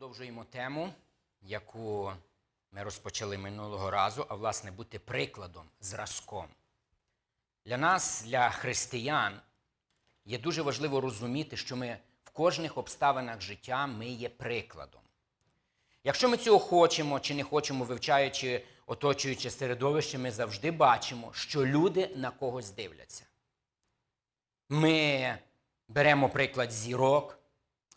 продовжуємо тему, яку ми розпочали минулого разу, а власне бути прикладом, зразком. Для нас, для християн, є дуже важливо розуміти, що ми в кожних обставинах життя ми є прикладом. Якщо ми цього хочемо чи не хочемо, вивчаючи оточуюче середовище, ми завжди бачимо, що люди на когось дивляться. Ми беремо приклад зірок,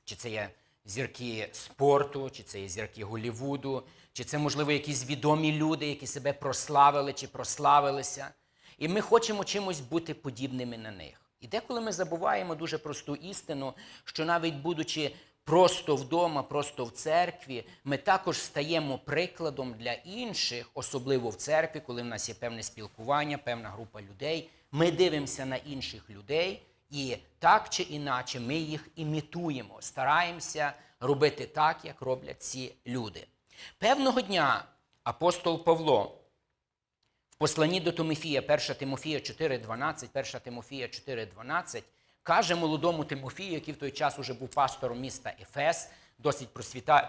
чи це є зірки спорту, чи це є зірки Голлівуду, чи це, можливо, якісь відомі люди, які себе прославили чи прославилися. І ми хочемо чимось бути подібними на них. І деколи ми забуваємо дуже просту істину, що навіть будучи просто вдома, просто в церкві, ми також стаємо прикладом для інших, особливо в церкві, коли в нас є певне спілкування, певна група людей. Ми дивимося на інших людей, і так чи іначе ми їх імітуємо, стараємося робити так, як роблять ці люди. Певного дня апостол Павло в посланні до Тимофія, 1 Тимофія 4,12, 1 Тимофія 4,12, каже молодому Тимофію, який в той час уже був пастором міста Ефес, досить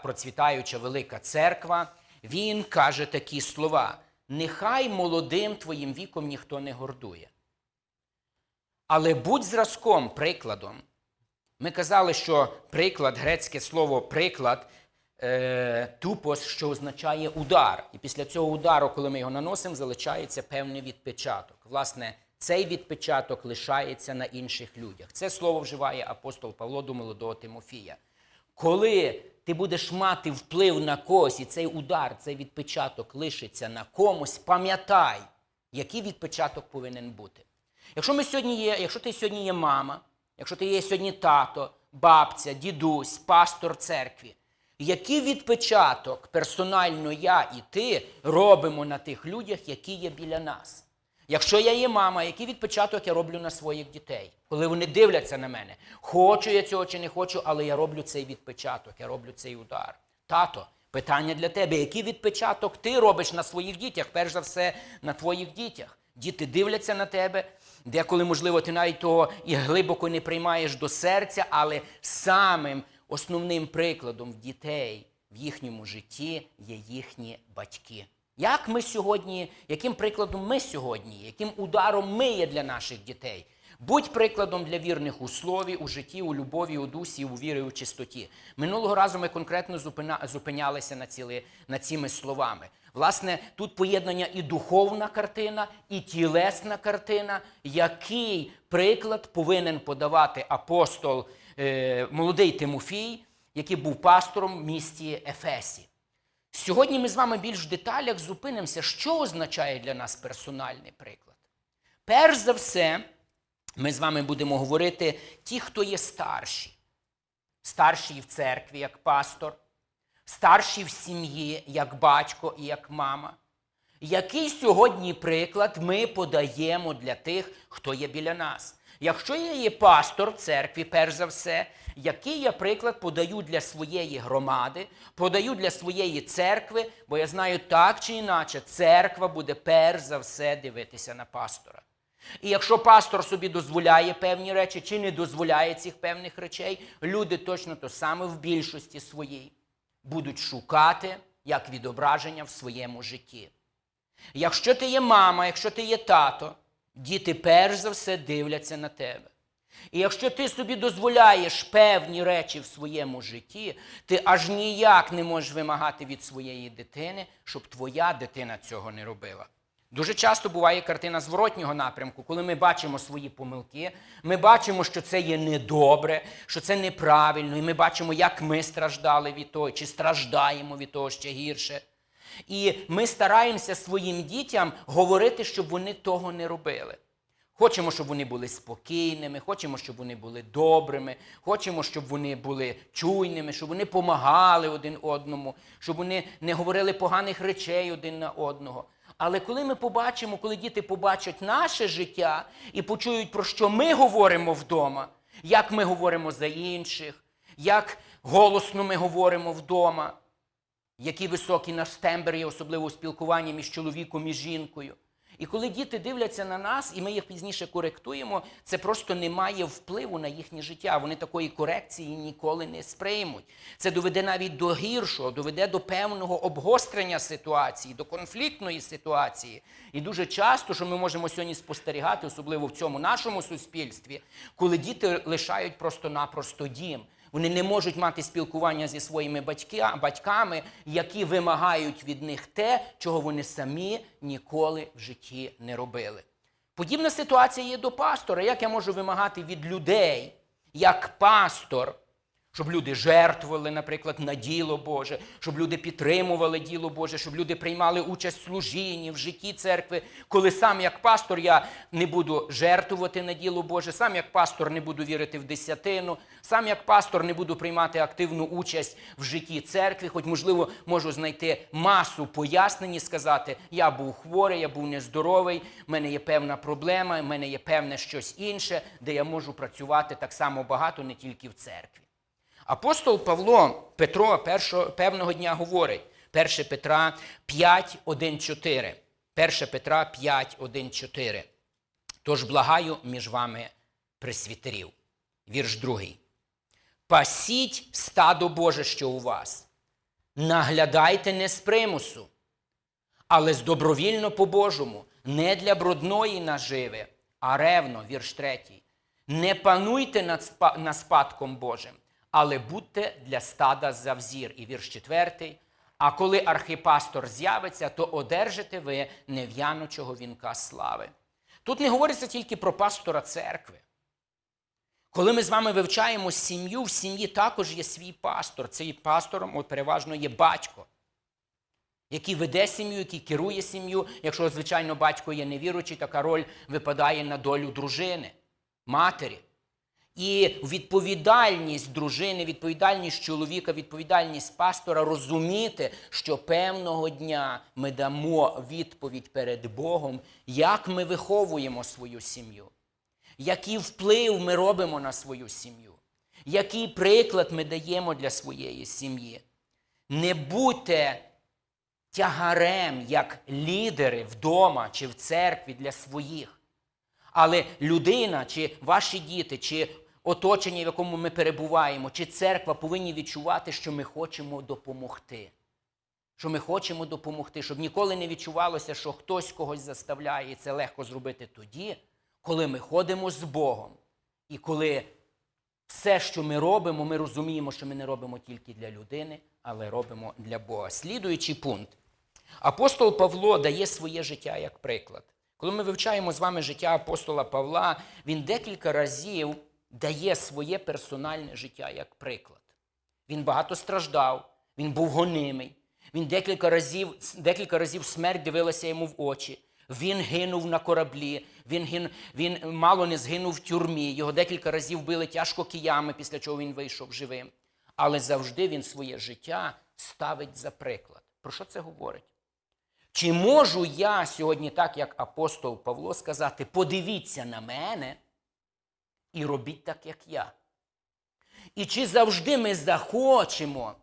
процвітаюча велика церква. Він каже такі слова: нехай молодим твоїм віком ніхто не гордує. Але будь зразком, прикладом. Ми казали, що приклад, грецьке слово приклад, е, тупос, що означає удар. І після цього удару, коли ми його наносимо, залишається певний відпечаток. Власне, цей відпечаток лишається на інших людях. Це слово вживає апостол Павло до молодого Тимофія. Коли ти будеш мати вплив на когось, і цей удар, цей відпечаток лишиться на комусь, пам'ятай, який відпечаток повинен бути. Якщо ми сьогодні є, якщо ти сьогодні є мама, якщо ти є сьогодні тато, бабця, дідусь, пастор церкві, який відпечаток персонально я і ти робимо на тих людях, які є біля нас? Якщо я є мама, який відпечаток я роблю на своїх дітей, коли вони дивляться на мене, хочу я цього чи не хочу, але я роблю цей відпечаток, я роблю цей удар. Тато, питання для тебе: який відпечаток ти робиш на своїх дітях, перш за все на твоїх дітях? Діти дивляться на тебе, деколи, можливо, ти навіть того і глибоко не приймаєш до серця, але самим основним прикладом в дітей в їхньому житті є їхні батьки. Як ми сьогодні, яким прикладом ми сьогодні, яким ударом ми є для наших дітей? Будь прикладом для вірних у слові, у житті, у любові, у дусі, у вірі, у чистоті. Минулого разу ми конкретно зупинялися на, ціли, на цими словами. Власне, тут поєднання і духовна картина, і тілесна картина, який приклад повинен подавати апостол е, молодий Тимофій, який був пастором в місті Ефесі. Сьогодні ми з вами більш в деталях зупинимося, що означає для нас персональний приклад. Перш за все, ми з вами будемо говорити ті, хто є старші. Старші в церкві як пастор, старші в сім'ї як батько і як мама. Який сьогодні приклад ми подаємо для тих, хто є біля нас? Якщо я є пастор в церкві, перш за все, який я приклад подаю для своєї громади, подаю для своєї церкви, бо я знаю так чи інакше, церква буде перш за все дивитися на пастора. І якщо пастор собі дозволяє певні речі чи не дозволяє цих певних речей, люди точно то саме в більшості своїй будуть шукати як відображення в своєму житті. Якщо ти є мама, якщо ти є тато, діти перш за все дивляться на тебе. І якщо ти собі дозволяєш певні речі в своєму житті, ти аж ніяк не можеш вимагати від своєї дитини, щоб твоя дитина цього не робила. Дуже часто буває картина зворотнього напрямку, коли ми бачимо свої помилки, ми бачимо, що це є недобре, що це неправильно, і ми бачимо, як ми страждали від того, чи страждаємо від того ще гірше. І ми стараємося своїм дітям говорити, щоб вони того не робили. Хочемо, щоб вони були спокійними, хочемо, щоб вони були добрими, хочемо, щоб вони були чуйними, щоб вони помагали один одному, щоб вони не говорили поганих речей один на одного. Але коли ми побачимо, коли діти побачать наше життя і почують, про що ми говоримо вдома, як ми говоримо за інших, як голосно ми говоримо вдома, який високий наш тембр є, особливо у спілкуванні між чоловіком і жінкою, І коли діти дивляться на нас, і ми їх пізніше коректуємо, це просто не має впливу на їхнє життя. Вони такої корекції ніколи не сприймуть. Це доведе навіть до гіршого, доведе до певного обгострення ситуації, до конфліктної ситуації. І дуже часто, що ми можемо сьогодні спостерігати, особливо в цьому нашому суспільстві, коли діти лишають просто-напросто дім. Вони не можуть мати спілкування зі своїми батьками, які вимагають від них те, чого вони самі ніколи в житті не робили. Подібна ситуація є до пастора. Як я можу вимагати від людей, як пастор, щоб люди жертвували, наприклад, на діло Боже, щоб люди підтримували діло Боже, щоб люди приймали участь в служінні, в житті церкви. Коли сам як пастор я не буду жертвувати на діло Боже, сам як пастор не буду вірити в десятину, сам як пастор не буду приймати активну участь в житті церкви, хоч, можливо, можу знайти масу пояснень і сказати, я був хворий, я був нездоровий, в мене є певна проблема, в мене є певне щось інше, де я можу працювати так само багато, не тільки в церкві. Апостол Павло Петро першого, певного дня говорить 1 Петра 5, 1, 4. 1 Петра 5, 1, 4. Тож благаю між вами пресвітерів. Вірш другий. Пасіть стадо Боже, що у вас. Наглядайте не з примусу, але з добровільно по-божому, не для брудної наживи, а ревно, вірш третій. Не пануйте над спадком Божим, але будьте для стада за взір. І вірш четвертий. А коли архипастор з'явиться, то одержите ви нев'яночого вінка слави. Тут не говориться тільки про пастора церкви. Коли ми з вами вивчаємо сім'ю, в сім'ї також є свій пастор. Цей пастором от, переважно є батько, який веде сім'ю, який керує сім'ю. Якщо, звичайно, батько є невіруючий, така роль випадає на долю дружини, матері. І відповідальність дружини, відповідальність чоловіка, відповідальність пастора розуміти, що певного дня ми дамо відповідь перед Богом, як ми виховуємо свою сім'ю, який вплив ми робимо на свою сім'ю, який приклад ми даємо для своєї сім'ї. Не будьте тягарем як лідери вдома чи в церкві для своїх. Але людина, чи ваші діти, чи оточення, в якому ми перебуваємо, чи церква повинні відчувати, що ми хочемо допомогти. Що ми хочемо допомогти, щоб ніколи не відчувалося, що хтось когось заставляє, і це легко зробити тоді, коли ми ходимо з Богом. І коли все, що ми робимо, ми розуміємо, що ми не робимо тільки для людини, але робимо для Бога. Слідуючий пункт. Апостол Павло дає своє життя як приклад. Коли ми вивчаємо з вами життя апостола Павла, він декілька разів дає своє персональне життя як приклад. Він багато страждав, він був гонимий. Він декілька разів, декілька разів смерть дивилася йому в очі. Він гинув на кораблі, він, гин, він мало не згинув в тюрмі. Його декілька разів били тяжко киями, після чого він вийшов живим. Але завжди він своє життя ставить за приклад. Про що це говорить? Чи можу я сьогодні, так як апостол Павло, сказати: подивіться на мене і робіть так, як я? І чи завжди ми захочемо,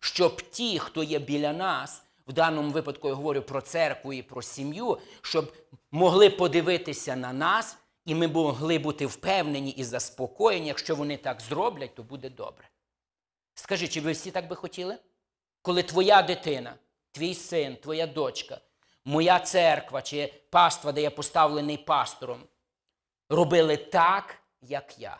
щоб ті, хто є біля нас, в даному випадку я говорю про церкву і про сім'ю, щоб могли подивитися на нас, і ми могли бути впевнені і заспокоєні, якщо вони так зроблять, то буде добре. Скажи, чи ви всі так би хотіли? Коли твоя дитина, твій син, твоя дочка, моя церква чи паства, де я поставлений пастором, робили так, як я.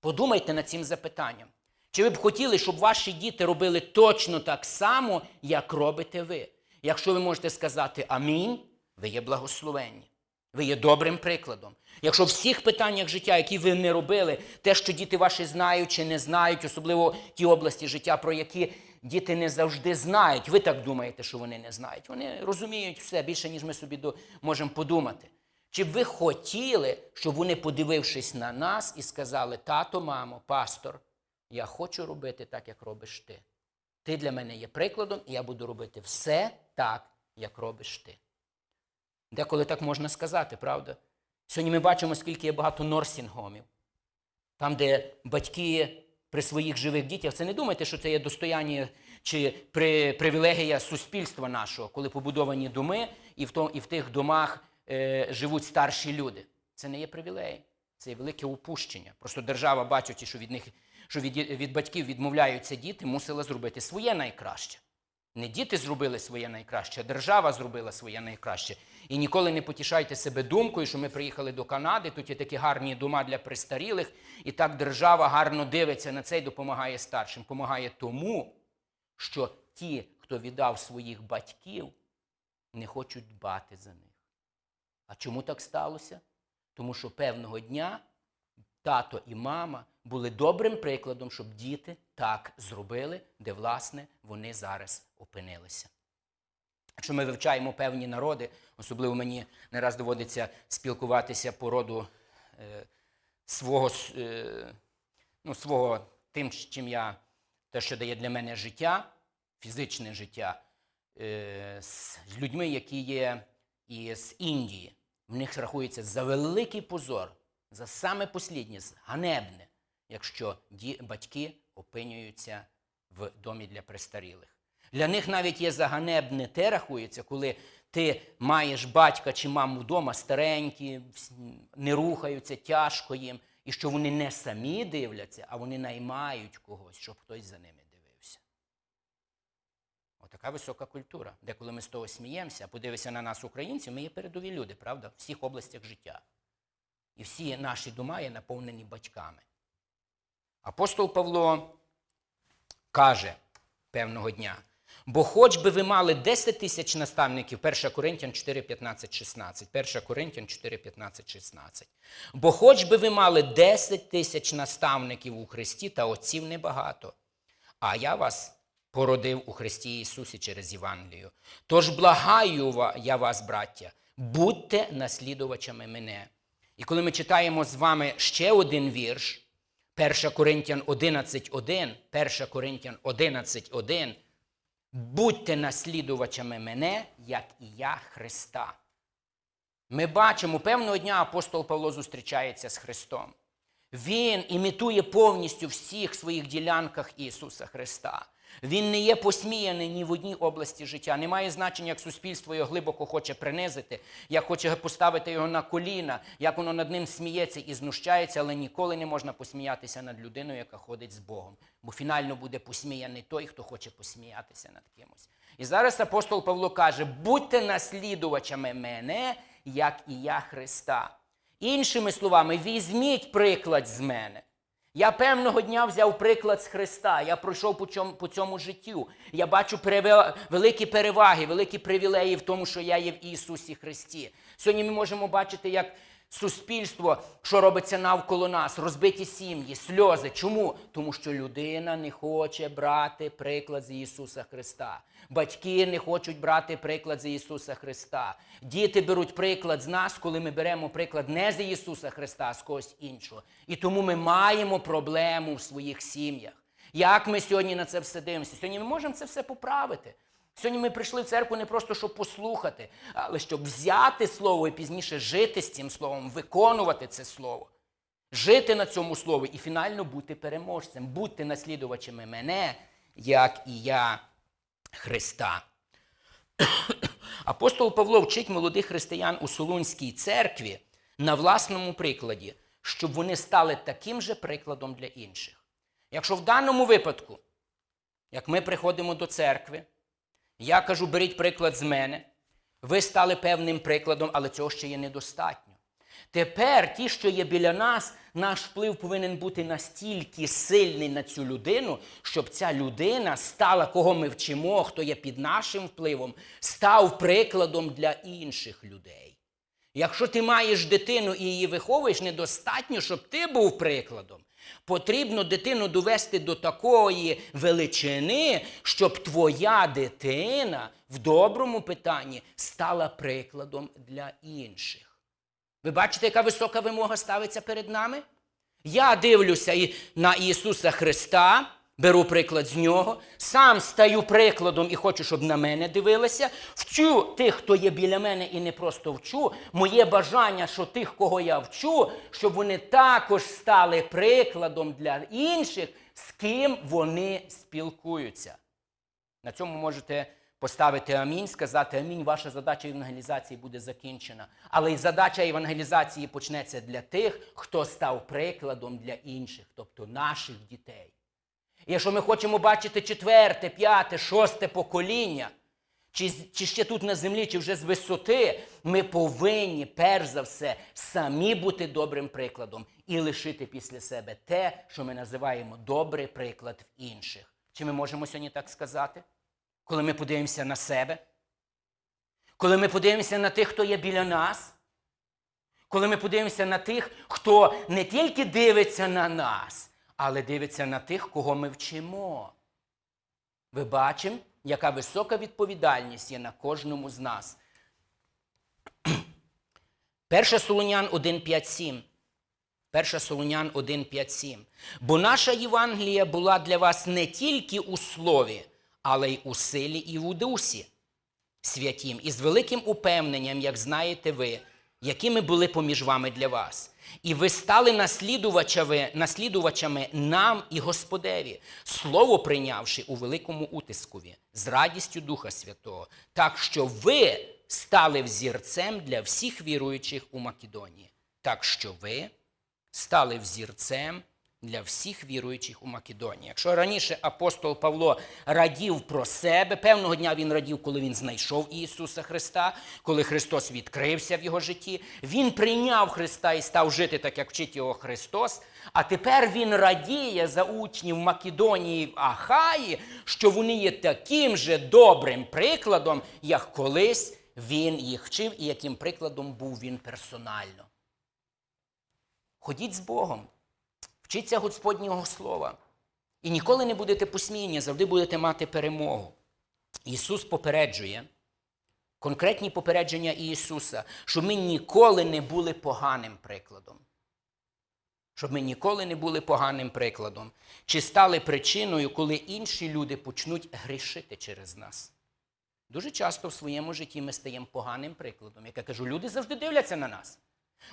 Подумайте над цим запитанням. Чи ви б хотіли, щоб ваші діти робили точно так само, як робите ви? Якщо ви можете сказати амінь, ви є благословенні. Ви є добрим прикладом. Якщо в всіх питаннях життя, які ви не робили, те, що діти ваші знають чи не знають, особливо ті області життя, про які діти не завжди знають, ви так думаєте, що вони не знають. Вони розуміють все більше, ніж ми собі можемо подумати. Чи б ви хотіли, щоб вони, подивившись на нас, і сказали: тато, мамо, пастор, я хочу робити так, як робиш ти. Ти для мене є прикладом, і я буду робити все так, як робиш ти. Деколи так можна сказати, правда? Сьогодні ми бачимо, скільки є багато норсінгомів. Там, де батьки при своїх живих дітях, це не думайте, що це є достояння чи при, привілегія суспільства нашого, коли побудовані доми, і в, том, і в тих домах е, живуть старші люди. Це не є привілей, це є велике упущення. Просто держава, бачачи, що від них що від, від батьків відмовляються діти, мусила зробити своє найкраще. Не діти зробили своє найкраще, а держава зробила своє найкраще. І ніколи не потішайте себе думкою, що ми приїхали до Канади, тут є такі гарні дома для престарілих, і так держава гарно дивиться на це і допомагає старшим. Помагає тому, що ті, хто віддав своїх батьків, не хочуть дбати за них. А чому так сталося? Тому що певного дня тато і мама були добрим прикладом, щоб діти так зробили, де, власне, вони зараз опинилися. Якщо ми вивчаємо певні народи, особливо мені не раз доводиться спілкуватися по роду е, свого, е, ну, свого тим, чим я, те, що дає для мене життя, фізичне життя, е, з людьми, які є із Індії. В них рахується за великий позор, за саме посліднє, ганебне, якщо батьки опинюються в домі для престарілих. Для них навіть є заганебне те рахується, коли ти маєш батька чи маму вдома, старенькі, не рухаються, тяжко їм, і що вони не самі дивляться, а вони наймають когось, щоб хтось за ними. Отака висока культура, де коли ми з того сміємося, подивися на нас, українців, ми є передові люди, правда, в всіх областях життя. І всі наші дома є наповнені батьками. Апостол Павло каже певного дня, бо хоч би ви мали 10 тисяч наставників, 1 Коринтян 4, 15, 16, 1 Коринтян 4, 15, 16. Бо хоч би ви мали 10 тисяч наставників у Христі та отців небагато, а я вас породив у Христі Ісусі через Євангелію. Тож благаю я вас, браття, будьте наслідувачами мене. І коли ми читаємо з вами ще один вірш, 1 Коринтян 11.1, 1 Коринтян 11.1, будьте наслідувачами мене, як і я Христа. Ми бачимо, певного дня апостол Павло зустрічається з Христом. Він імітує повністю всіх своїх ділянках Ісуса Христа. Він не є посміяний ні в одній області життя. Не має значення, як суспільство його глибоко хоче принизити, як хоче поставити його на коліна, як воно над ним сміється і знущається, але ніколи не можна посміятися над людиною, яка ходить з Богом. Бо фінально буде посміяний той, хто хоче посміятися над кимось. І зараз апостол Павло каже: будьте наслідувачами мене, як і я Христа. Іншими словами, візьміть приклад з мене. Я певного дня взяв приклад з Христа. Я пройшов по цьому, по цьому життю. Я бачу великі переваги, великі привілеї в тому, що я є в Ісусі Христі. Сьогодні ми можемо бачити, як суспільство, що робиться навколо нас, розбиті сім'ї, сльози. Чому? Тому що людина не хоче брати приклад з Ісуса Христа. Батьки не хочуть брати приклад з Ісуса Христа. Діти беруть приклад з нас, коли ми беремо приклад не з Ісуса Христа, а з когось іншого. І тому ми маємо проблему в своїх сім'ях. Як ми сьогодні на це все дивимося? Сьогодні ми можемо це все поправити. Сьогодні ми прийшли в церкву не просто щоб послухати, але щоб взяти слово і пізніше жити з цим словом, виконувати це слово, жити на цьому слові і фінально бути переможцем, бути наслідувачами мене, як і я Христа. Апостол Павло вчить молодих християн у Солунській церкві на власному прикладі, щоб вони стали таким же прикладом для інших. Якщо в даному випадку, як ми приходимо до церкви, я кажу, беріть приклад з мене, ви стали певним прикладом, але цього ще є недостатньо. Тепер ті, що є біля нас, наш вплив повинен бути настільки сильний на цю людину, щоб ця людина стала, кого ми вчимо, хто є під нашим впливом, став прикладом для інших людей. Якщо ти маєш дитину і її виховуєш, недостатньо, щоб ти був прикладом. Потрібно дитину довести до такої величини, щоб твоя дитина в доброму питанні стала прикладом для інших. Ви бачите, яка висока вимога ставиться перед нами? Я дивлюся і на Ісуса Христа, беру приклад з нього, сам стаю прикладом і хочу, щоб на мене дивилися. Вчу тих, хто є біля мене, і не просто вчу. Моє бажання, що тих, кого я вчу, щоб вони також стали прикладом для інших, з ким вони спілкуються. На цьому можете поставити амінь, сказати амінь, ваша задача евангелізації буде закінчена. Але й задача евангелізації почнеться для тих, хто став прикладом для інших, тобто наших дітей. І якщо ми хочемо бачити четверте, п'яте, шосте покоління, чи, чи ще тут на землі, чи вже з висоти, ми повинні, перш за все, самі бути добрим прикладом і лишити після себе те, що ми називаємо добрий приклад в інших. Чи ми можемо сьогодні так сказати? Коли ми подивимося на себе, коли ми подивимося на тих, хто є біля нас, коли ми подивимося на тих, хто не тільки дивиться на нас, але дивиться на тих, кого ми вчимо. Ви бачимо, яка висока відповідальність є на кожному з нас. 1 Солонян 1,5,7. 1 Солонян 1,5,7. Бо наша Євангелія була для вас не тільки у слові, але й у силі і в дусі святім, і з великим упевненням, як знаєте ви, якими були поміж вами для вас. І ви стали наслідувачами, наслідувачами нам і Господеві, слово прийнявши у великому утискові, з радістю Духа Святого, так що ви стали взірцем для всіх віруючих у Македонії. Так що ви стали взірцем для всіх віруючих у Македонії. Якщо раніше апостол Павло радів про себе, певного дня він радів, коли він знайшов Ісуса Христа, коли Христос відкрився в його житті, він прийняв Христа і став жити так, як вчить його Христос. А тепер він радіє за учнів Македонії в Ахаї, що вони є таким же добрим прикладом, як колись він їх вчив і яким прикладом був він персонально. Ходіть з Богом, вчіться Господнього Слова. І ніколи не будете посміяні, завжди будете мати перемогу. Ісус попереджує, конкретні попередження Ісуса, щоб ми ніколи не були поганим прикладом. Щоб ми ніколи не були поганим прикладом, чи стали причиною, коли інші люди почнуть грішити через нас. Дуже часто в своєму житті ми стаємо поганим прикладом. Як я кажу, люди завжди дивляться на нас.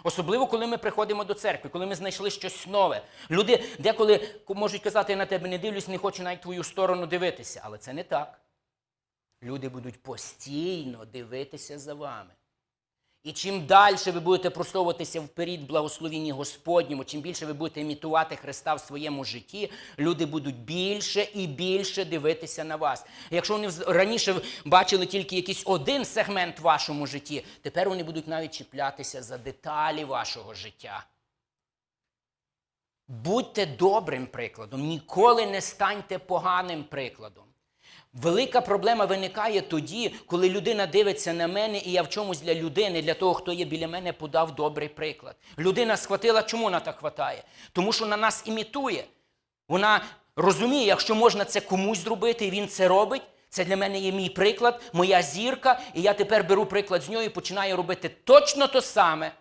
Особливо, коли ми приходимо до церкви, коли ми знайшли щось нове. Люди деколи можуть казати, я на тебе не дивлюсь, не хочу навіть твою сторону дивитися. Але це не так. Люди будуть постійно дивитися за вами. І чим далі ви будете просовуватися вперед в благословенні Господньому, чим більше ви будете імітувати Христа в своєму житті, люди будуть більше і більше дивитися на вас. Якщо вони раніше бачили тільки якийсь один сегмент в вашому житті, тепер вони будуть навіть чіплятися за деталі вашого життя. Будьте добрим прикладом, ніколи не станьте поганим прикладом. Велика проблема виникає тоді, коли людина дивиться на мене, і я в чомусь для людини, для того, хто є біля мене, подав добрий приклад. Людина схватила, чому вона так хватає? Тому що на нас імітує. Вона розуміє, якщо можна це комусь зробити, і він це робить. Це для мене є мій приклад, моя зірка, і я тепер беру приклад з нього і починаю робити точно то саме,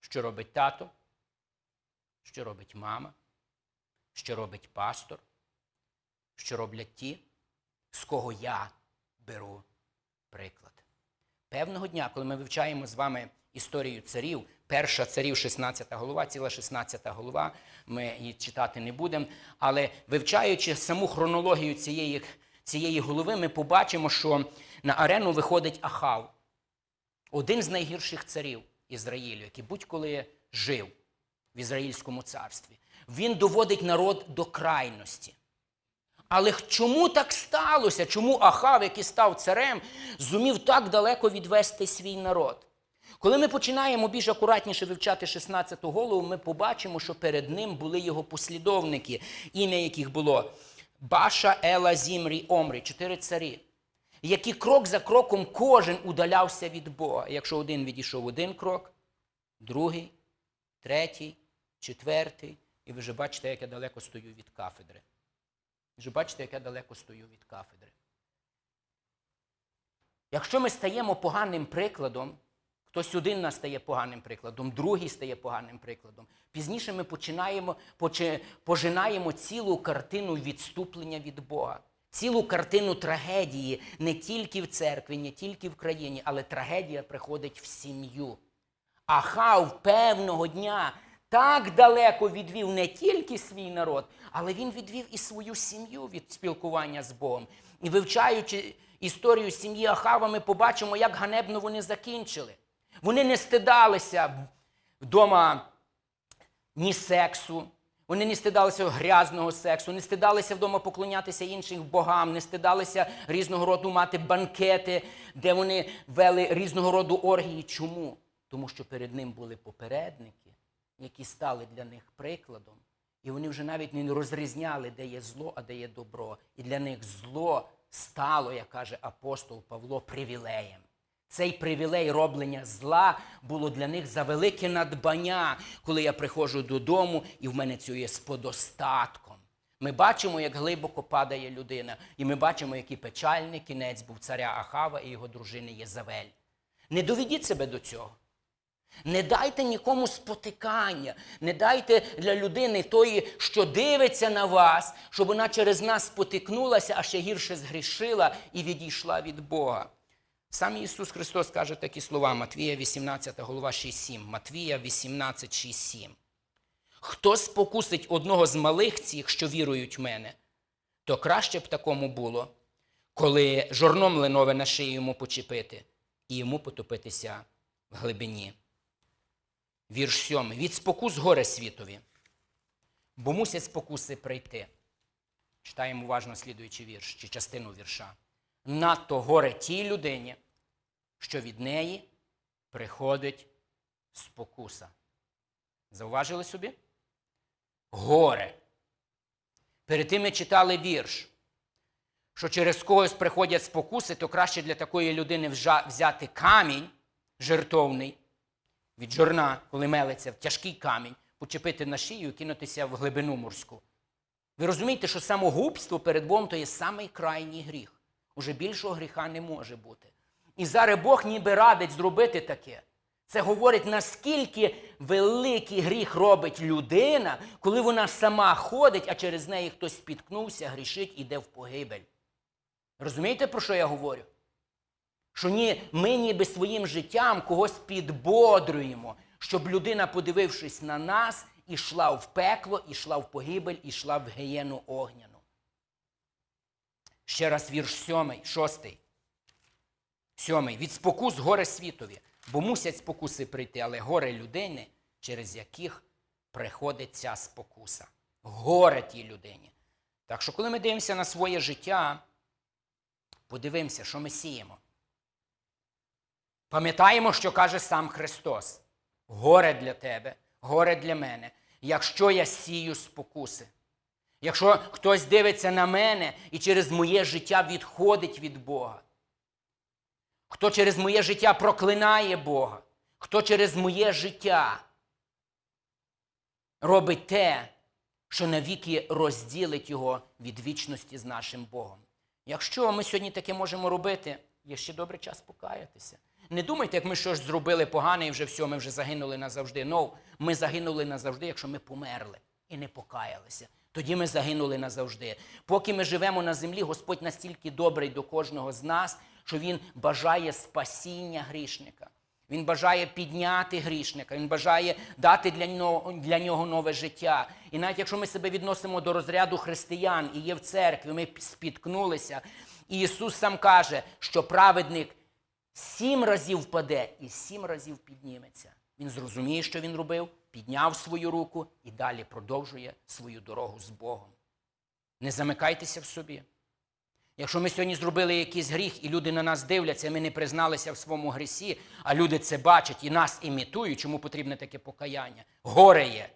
що робить тато, що робить мама, що робить пастор, що роблять ті, з кого я беру приклад. Певного дня, коли ми вивчаємо з вами історію царів, перша царів, 16 голова, ціла 16 голова, ми її читати не будемо. Але вивчаючи саму хронологію цієї, цієї голови, ми побачимо, що на арену виходить Ахав, один з найгірших царів Ізраїлю, який будь-коли жив в Ізраїльському царстві. Він доводить народ до крайності. Але чому так сталося? Чому Ахав, який став царем, зумів так далеко відвести свій народ? Коли ми починаємо більш акуратніше вивчати 16-ту голову, ми побачимо, що перед ним були його послідовники, ім'я яких було Баша, Ела, Зімрі, Омрі, чотири царі, які крок за кроком кожен удалявся від Бога. Якщо один відійшов один крок, другий, третій, четвертий, і ви вже бачите, як я далеко стою від кафедри. Вже бачите, як я далеко стою від кафедри. Якщо ми стаємо поганим прикладом, хтось один нас стає поганим прикладом, другий стає поганим прикладом. Пізніше ми починаємо, почи- пожинаємо цілу картину відступлення від Бога, цілу картину трагедії не тільки в церкві, не тільки в країні, але трагедія приходить в сім'ю. Ахав певного дня так далеко відвів не тільки свій народ, але він відвів і свою сім'ю від спілкування з Богом. І вивчаючи історію сім'ї Ахава, ми побачимо, як ганебно вони закінчили. Вони не стидалися вдома ні сексу. Вони не стидалися грязного сексу, не стидалися вдома поклонятися іншим богам, не стидалися різного роду мати банкети, де вони вели різного роду оргії. Чому? Тому що перед ним були попередники, які стали для них прикладом. І вони вже навіть не розрізняли, де є зло, а де є добро. І для них зло стало, як каже апостол Павло, привілеєм. Цей привілей роблення зла було для них за велике надбання, коли я приходжу додому і в мене цього є з подостатком. Ми бачимо, як глибоко падає людина, і ми бачимо, який печальний кінець був царя Ахава і його дружини Єзавель. Не доведіть себе до цього. Не дайте нікому спотикання, не дайте для людини тої, що дивиться на вас, щоб вона через нас спотикнулася, а ще гірше згрішила і відійшла від Бога. Сам Ісус Христос каже такі слова Матвія 18, голова 6.7. Матвія 18, 6.7. Хто спокусить одного з малих цих, що вірують в мене, то краще б такому було, коли жорном ленове на шию йому почепити і йому потопитися в глибині. Вірш 7. Від спокус горе світові, бо мусять спокуси прийти. Читаємо уважно слідуючий вірш чи частину вірша. Надто горе тій людині, що від неї приходить спокуса. Зауважили собі? Горе. Перед тим ми читали вірш, що через когось приходять спокуси, то краще для такої людини взяти камінь жертовний від жорна, коли мелиться в тяжкий камінь, почепити на шию і кинутися в глибину морську. Ви розумієте, що самогубство перед Богом то є самий крайній гріх. Уже більшого гріха не може бути. І зараз Бог ніби радить зробити таке. Це говорить, наскільки великий гріх робить людина, коли вона сама ходить, а через неї хтось спіткнувся, грішить, іде в погибель. Розумієте, про що я говорю? Що ні, ми ніби своїм життям когось підбодрюємо, щоб людина, подивившись на нас, ішла в пекло, ішла в погибель, ішла в гієну огняну. Ще раз вірш сьомий, шостий. Сьомий. Від спокус горе світові, бо мусять спокуси прийти, але горе людини, через яких приходить ця спокуса. Горе тій людині. Так що, коли ми дивимося на своє життя, подивимося, що ми сіємо. Пам'ятаємо, що каже сам Христос: горе для тебе, горе для мене, якщо я сію спокуси. Якщо хтось дивиться на мене і через моє життя відходить від Бога, хто через моє життя проклинає Бога, хто через моє життя робить те, що навіки розділить його від вічності з нашим Богом. Якщо ми сьогодні таке можемо робити, є ще добрий час покаятися. Не думайте, як ми щось зробили погане і вже все, ми вже загинули назавжди. No, ми загинули назавжди, якщо ми померли і не покаялися. Тоді ми загинули назавжди. Поки ми живемо на землі, Господь настільки добрий до кожного з нас, що Він бажає спасіння грішника. Він бажає підняти грішника, він бажає дати для нього, для нього нове життя. І навіть якщо ми себе відносимо до розряду християн і є в церкві, ми спіткнулися. І Ісус сам каже, що праведник сім разів впаде і сім разів підніметься. Він зрозуміє, що він робив, підняв свою руку і далі продовжує свою дорогу з Богом. Не замикайтеся в собі. Якщо ми сьогодні зробили якийсь гріх, і люди на нас дивляться, ми не призналися в своєму грісі, а люди це бачать і нас імітують, чому потрібне таке покаяння? Горе є.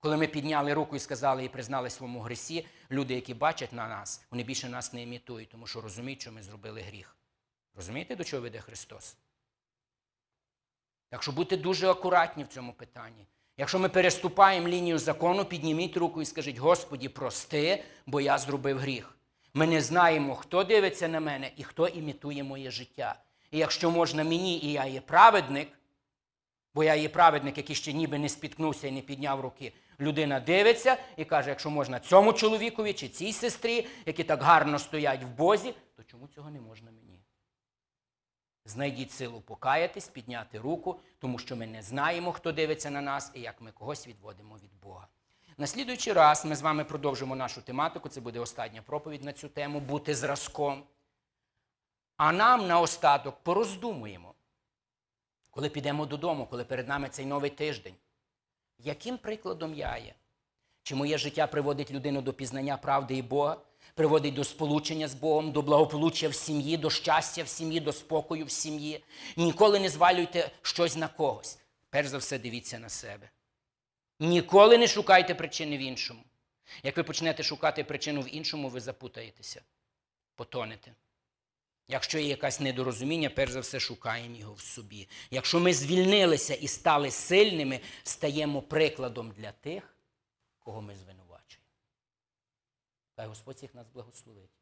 Коли ми підняли руку і сказали і признали своєму грісі, люди, які бачать на нас, вони більше нас не імітують, тому що розуміють, що ми зробили гріх. Розумієте, до чого веде Христос? Так що будьте дуже акуратні в цьому питанні. Якщо ми переступаємо лінію закону, підніміть руку і скажіть, Господі, прости, бо я зробив гріх. Ми не знаємо, хто дивиться на мене і хто імітує моє життя. І якщо можна мені, і я є праведник, бо я є праведник, який ще ніби не спіткнувся і не підняв руки, людина дивиться і каже, якщо можна цьому чоловікові чи цій сестрі, які так гарно стоять в Бозі, то чому цього не можна мені? Знайдіть силу покаятись, підняти руку, тому що ми не знаємо, хто дивиться на нас і як ми когось відводимо від Бога. На слідуючий раз ми з вами продовжимо нашу тематику. Це буде остання проповідь на цю тему бути зразком. А нам наостаток пороздумуємо, коли підемо додому, коли перед нами цей новий тиждень. Яким прикладом я є? Чи моє життя приводить людину до пізнання правди і Бога, приводить до сполучення з Богом, до благополуччя в сім'ї, до щастя в сім'ї, до спокою в сім'ї? Ніколи не звалюйте щось на когось. Перш за все, дивіться на себе. Ніколи не шукайте причини в іншому. Як ви почнете шукати причину в іншому, ви запутаєтеся, потонете. Якщо є якесь недорозуміння, перш за все шукаємо його в собі. Якщо ми звільнилися і стали сильними, стаємо прикладом для тих, кого ми звинувачуємо. Хай Господь всіх нас благословить.